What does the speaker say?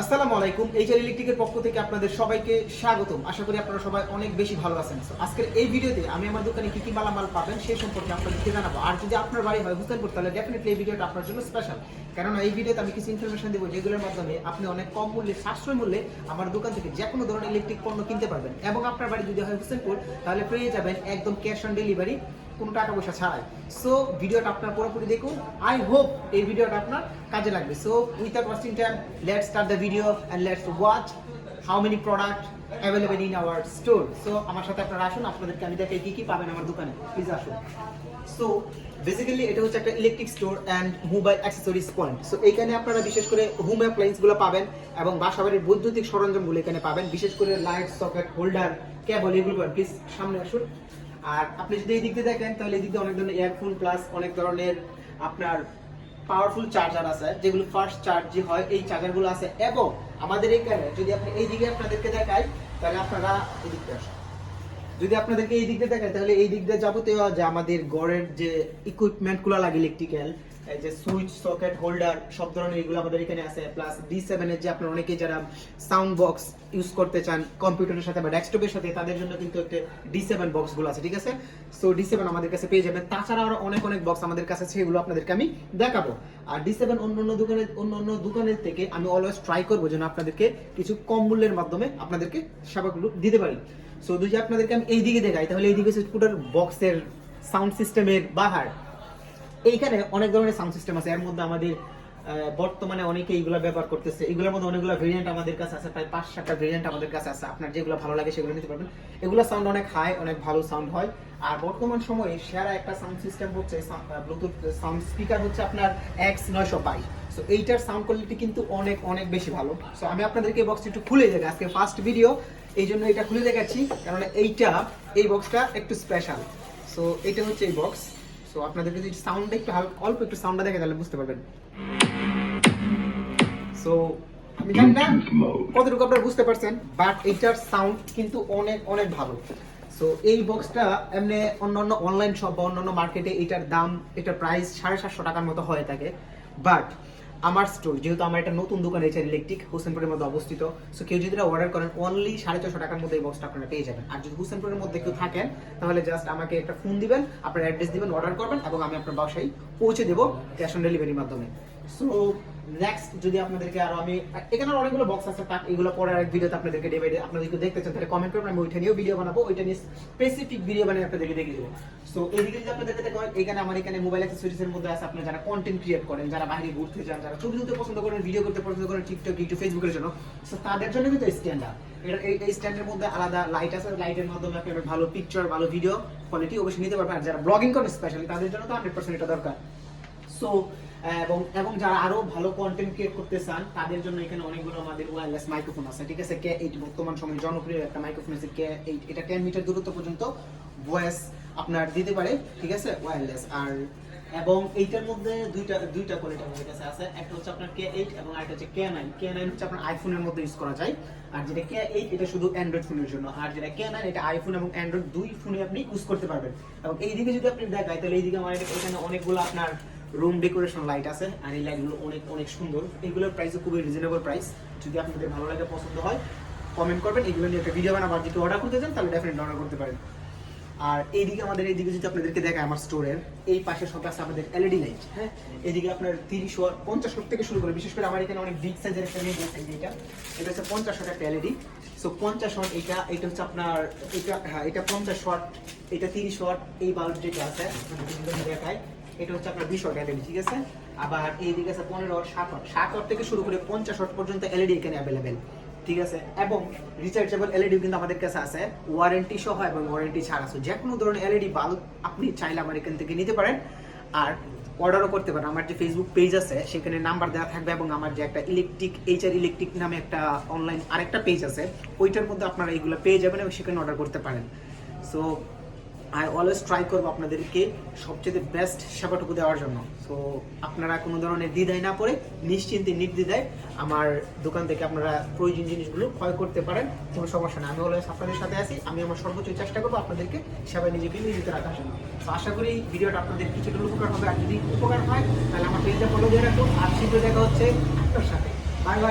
আসসালামু আলাইকুম এইচআর ইলেকট্রিকের পক্ষ থেকে আপনাদের সবাইকে স্বাগতম। আশা করি আপনারা সবাই অনেক বেশি ভালো আছেন। আজকের এই ভিডিওতে আমি আমার দোকানে কি কি মালামাল পাবেন সেই সম্পর্কে আপনাদেরকে জানাব। আর যদি আপনার বাড়ি হয় হুসেনপুর, তাহলে ডেফিনেটলি এই ভিডিওটা আপনার জন্য স্পেশাল কেননা এই ভিডিওতে আমি কিছু ইনফরমেশন দেবো যেগুলোর মাধ্যমে আপনি অনেক কম মূল্যে, সাশ্রয় মূল্যে আমার দোকান থেকে যে কোনো ধরনের ইলেকট্রিক পণ্য কিনতে পারবেন। এবং আপনার বাড়ি যদি হয় হুসেনপুর, তাহলে পেয়ে যাবেন একদম ক্যাশ অন ডেলিভারি কোনো টাকা পয়সা ছাড়াই। সো ভিডিওটা আপনার পুরোপুরি দেখুন। আই হোপ এই ভিডিওটা আপনার কাজে লাগবে। So without wasting time let's start the video and let's watch how many product available in our store so আমার সাথে আপনারা আসুন, আপনাদেরকে আমি দেখাই কি কি পাবেন আমার দোকানে। প্লিজ আসুন। সো বেসিক্যালি এটা হচ্ছে একটা electric store and mobile accessories point so এইখানে আপনারা বিশেষ করে হোম অ্যাপ্লায়েন্সগুলো পাবেন এবং বাসাবাড়ির বৈদ্যুতিক সরঞ্জামগুলো এখানে পাবেন। বিশেষ করে লাইট সকেট হোল্ডার কেবল এগুলো পাবেন। প্লিজ সামনে আসুন। আর আপনি যদি এই দিক দিয়ে দেখেন, তাহলে এই দিক দিয়ে অনেক ধরনের ইয়ারফোন প্লাস অনেক ধরনের আপনার পাওয়ারফুল চার্জার আছে, যেগুলো ফার্স্ট চার্জ যে হয়, এই চার্জারগুলো আছে। এবং আমাদের এখানে যদি আপনি এই দিকে আপনাদেরকে দেখাই, তাহলে আপনারা এই দিকটা আসেন। যদি আপনাদেরকে এই দিক দিয়ে দেখেন তাহলে এই দিক দিয়ে যাবতীয় যে আমাদের গড়ের যে ইকুইপমেন্টগুলো লাগে ইলেকট্রিক্যাল এই যে সুইচ, সকেট হোল্ডার, সব ধরনের এগুলো আমাদের এখানে আছে। প্লাস ডি সেভেনের যে আপনার অনেকেই যারা সাউন্ড বক্স ইউজ করতে চান কম্পিউটারের সাথে বা ডেস্কটপের সাথে, তাদের জন্য কিন্তু একটা ডি সেভেন বক্সগুলো আছে, ঠিক আছে? সো ডি সেভেন আমাদের কাছে পেয়ে যাবেন। তাছাড়া আরও অনেক অনেক বক্স আমাদের কাছে আছে, এগুলো আপনাদেরকে আমি দেখাবো। আর ডি সেভেন অন্য অন্য দোকানের, অন্য অন্য দোকানের থেকে আমি অলওয়েজ ট্রাই করব যেন আপনাদেরকে কিছু কম মূল্যের মাধ্যমে আপনাদেরকে সেবাগুলো দিতে পারি। সো যদি আপনাদেরকে আমি এই দিকে দেখাই, তাহলে এই দিকে স্কুটার বক্সের সাউন্ড সিস্টেমের বাহার। এইখানে অনেক ধরনের সাউন্ড সিস্টেম আছে। এর মধ্যে আমাদের বর্তমানে অনেকে এইগুলো ব্যবহার করতেছে। এগুলোর মধ্যে অনেকগুলো ভেরিয়েন্ট আমাদের কাছে আছে, প্রায় পাঁচ সাতটা ভেরিয়েন্ট আমাদের কাছে আছে। আপনার যেগুলো ভালো লাগে সেগুলো নিতে পারবেন। এগুলো সাউন্ড অনেক হাই অনেক ভালো সাউন্ড হয়। আর বর্তমান সময়ে সেরা একটা সাউন্ড সিস্টেম হচ্ছে ব্লুটুথ সাউন্ড স্পিকার হচ্ছে আপনার এক্স নয়শো বাইশ সো এইটার সাউন্ড কোয়ালিটি কিন্তু অনেক অনেক বেশি ভালো। সো আমি আপনাদেরকে এই বক্সটি একটু খুলে দেখাই। আজকে ফার্স্ট ভিডিও এই জন্য এটা খুলে দেখাচ্ছি। কারণ এইটা, এই বক্সটা একটু স্পেশাল সো এটা হচ্ছে এই বক্স সো আপনাদের যদি সাউন্ডটা একটু হালকা অল্প একটু সাউন্ডটা দেখে তাহলে বুঝতে পারবেন। সো আমি জানি না কতটুকু আপনারা বুঝতে পারছেন বাট এইটার সাউন্ড কিন্তু অনেক অনেক ভালো। সো এই বক্সটা এমনি অন্যান্য অনলাইন শপ বা অন্যান্য মার্কেটে এটার দাম এটার প্রাইস সাড়ে সাতশো টাকার মতো হয়ে থাকে। বাট আমার স্টোর যেহেতু আমার একটা নতুন দোকান রয়েছে ইলেকট্রিক হোসেনপুরের মধ্যে অবস্থিত সো কেউ যদি অর্ডার করেন অনলি সাড়ে ছশো টাকার মধ্যে এই বক্সটা আপনারা পেয়ে যাবেন। আর যদি হোসেনপুরের মধ্যে কেউ থাকেন, তাহলে জাস্ট আমাকে একটা ফোন দিবেন, আপনার অ্যাড্রেস দিবেন অর্ডার করবেন, এবং আমি আপনার বাসায় পৌঁছে দেবো ক্যাশ অন ডেলিভারির মাধ্যমে। সো নেক্সট যদি আপনাদেরকে আরও আমি এখানে অনেকগুলো বক্স আছে তাক এগুলো পরে ভিডিওতে আপনাদেরকে ডে বাই ডে আপনাদেরকে দেখতে চান, তাহলে কমেন্ট করবেন আমি ওইটা নিয়েও ভিডিও বানাবো, ওইটা নিয়ে স্পেসিফিক ভিডিও বানিয়ে আপনাদেরকে দেখিয়ে দেবো। সো যদি এখানে আমার এখানে মোবাইল অ্যাক্সেসরিজ এর মধ্যে আছে আপনারা যারা কন্টেন্ট ক্রিয়েট করেন, যারা বাইরে ঘুরতে যান, যারা ছবি তুলতে পছন্দ করেন ভিডিও করতে পছন্দ করেন টিকটক ইউটিউব ফেসবুকের জন্য সো তাদের জন্য কিন্তু স্ট্যান্ডার্ড এই এই স্ট্যান্ডের মধ্যে আলাদা লাইট আছে লাইটের মাধ্যমে আপনি ভালো পিকচার ভালো ভিডিও কোয়ালিটি অবশ্যই নিতে পারবেন। আর যারা ব্লগিং করেন স্পেশালি তাদের জন্য তো হান্ড্রেড পার্সেন্ট এটা দরকার। সো এবং এবং যারা আরও ভালো কন্টেন্ট ক্রিয়েট করতে চান, তাদের জন্য এখানে অনেকগুলো আমাদের ওয়্যারলেস মাইক্রোফোন আছে, ঠিক আছে? কে এইট বর্তমান সময়ে জনপ্রিয় একটা মাইক্রোফোন আছে কে এইট এটা টেন মিটার দূরত্ব পর্যন্ত ভয়েস আপনার দিতে পারে, ঠিক আছে? ওয়্যারলেস আর, এবং এইটার মধ্যে দুইটা দুইটা কোয়ালিটি আমাদের কাছে আছে। একটা হচ্ছে আপনার কে এইট এবং আরেকটা হচ্ছে কে নাইন কে নাইন হচ্ছে আপনার আইফোনের মধ্যে ইউজ করা যায়। আর যেটা কে এইট এটা শুধু অ্যান্ড্রয়েড ফোনের জন্য। আর যেটা কে নাইন এটা আইফোন এবং অ্যান্ড্রয়েড দুই ফোনে আপনি ইউজ করতে পারবেন। এবং এইদিকে যদি আপনি দেখাই, তাহলে এইদিকে আমার এখানে অনেকগুলো আপনার রুম ডেকোরেশন লাইট আছে, আর এই লাইটগুলো অনেক অনেক সুন্দর। এগুলোর প্রাইসও খুবই রিজনেবল প্রাইস যদি আপনাদের ভালো লাগে, পছন্দ হয় কমেন্ট করবেন। এগুলো নিয়ে একটা ভিডিও বানাবার যদি অর্ডার করতে চান, তাহলে ডেফিনেট অর্ডার করতে পারেন। আর এইদিকে আমাদের, এইদিকে যদি আপনাদেরকে দেখায় আমার স্টোরের এই পাশে সব আছে আমাদের এলইডি লাইট হ্যাঁ? এদিকে আপনার তিরিশ ওয়াট পঞ্চাশ ওয়াট থেকে শুরু করে, বিশেষ করে আমার এখানে অনেক বিগ সাইজের একটা নেট আছে এটা এটা হচ্ছে পঞ্চাশ ওয়াট একটা এলইডি সো পঞ্চাশ ওয়াট এটা এটা হচ্ছে আপনার, এটা হ্যাঁ এটা পঞ্চাশ ওয়াট এটা তিরিশ ওয়াট এই বাল্ব যেটা আছে দেখাই এটা হচ্ছে আপনার বিশ ওয়াট এলইডি ঠিক আছে? আবার এইদিকে আছে পনেরো ওয়াট, ষাট ওয়াট। ষাট ওয়াট থেকে শুরু করে পঞ্চাশ ওয়াট পর্যন্ত এলইডি এখানে অ্যাভেলেবেল ঠিক আছে? এবং রিচার্জেবল এলইডি কিন্তু আমাদের কাছে আছে। ওয়ারেন্টি সহ এবং ওয়ারেন্টি ছাড়া আছে। যে কোনো ধরনের এলইডি বাল্ব আপনি চাইলে আমার এখান থেকে নিতে পারেন। আর অর্ডারও করতে পারেন। আমার যে ফেসবুক পেজ আছে, সেখানে নাম্বার দেওয়া থাকবে এবং আমার যে একটা ইলেকট্রিক এইচআর ইলেকট্রিক নামে একটা অনলাইন আরেকটা পেজ আছে। ওইটার মধ্যে আপনারা এইগুলো পেয়ে যাবেন এবং সেখানে অর্ডার করতে পারেন। সো আই অলওয়েজ ট্রাই করব আপনাদেরকে সবচেয়ে বেস্ট সেবাটুকু দেওয়ার জন্য। সো আপনারা কোনো ধরনের দ্বিধায় না পড়ে, নিশ্চিন্তে নির্দ্বিধায় আমার দোকান থেকে আপনারা প্রয়োজনীয় জিনিসগুলো ক্রয় করতে পারেন, কোনো সমস্যা না আমি অলওয়েজ আপনাদের সাথে আছি, আমি আমার সর্বোচ্চ চেষ্টা করব আপনাদেরকে সেবায় নিজেকে নিয়োজিত রাখার জন্য। তো আশা করি ভিডিওটা আপনাদের কিছুটা উপকার হবে, আর যদি উপকার হয়, তাহলে আমার পেজটা ফলো দিয়ে রাখুন, আর শীঘ্র দেখা হচ্ছে আপনার সাথে। Bye bye